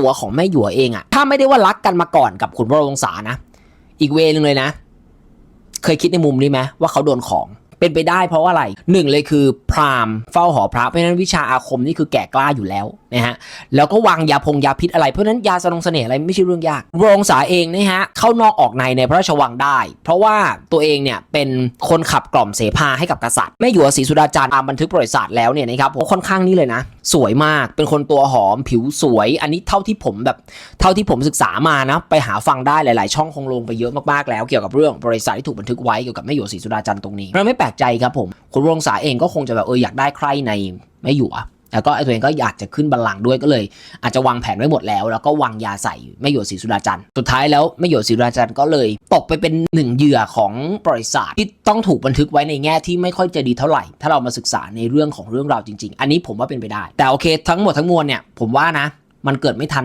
ตัวของแม่หยวเองอะถ้าไม่ได้ว่ารักกันมาก่อนกับขุนพระองศานะ อีกเวนึงเลยนะ เคยคิดในมุมนี้ไหมว่าเขาโดนของ เป็นไปได้เพราะว่าอะไรหนึ่งเลยคือพราหมณ์เฝ้าหอพระเพราะฉะนั้นวิชาอาคมนี่คือแก่กล้าอยู่แล้วนะฮะแล้วก็วางยาพงยาพิษอะไรเพราะนั้นยาสนงเสน่ห์อะไรไม่ใช่เรื่องยากพรองศาเองนะฮะเข้านอกออกในในพระราชวังได้ เพราะว่าตัวเองเนี่ยเป็นคนขับกล่อมเสภาให้กับกษัตริย์แม่หยวศรีสุดาจันทร์ตามบันทึกประวัติศาสตร์แล้วเนี่ยนะครับผมค่อนข้างนี่เลยนะ สวยมากเป็นคนตัวหอมผิวสวย อันนี้เท่าที่ผมแบบเท่าที่ผมศึกษามานะไปหาฟังได้หลาย ๆ ช่องคงลงไปเยอะมากๆแล้ว เกี่ยวกับเรื่องบริษัทที่ถูกบันทึกไว้เกี่ยวกับแม่หยวศรีสุดาจันทร์ตรงนี้เราไม่แปลกใจครับผม คุณวงศาเองก็คงจะแบบเอออยากได้ใครในแม่หยวแล้วก็ไอ้ตัวเองก็อยากจะขึ้นบัลลังก์ด้วยก็เลย อาจจะวางแผนไว้หมดแล้ว แล้วก็วางยาใส่แม่หยวศรีสุดาจันทร์สุดท้ายแล้วแม่หยวศรีสุดาจันทร์ก็เลยตกไปเป็นหนึ่งเหยื่อของบริษัทที่ต้องถูกบันทึกไว้ในแง่ที่ไม่ค่อยจะดีเท่าไหร่ ถ้าเรามาศึกษาในเรื่องของเรื่องราวจริง ๆ อันนี้ผมว่าเป็นไปได้ แต่โอเค ทั้งหมดทั้งมวลเนี่ยผมว่านะ มันเกิดไม่ทัน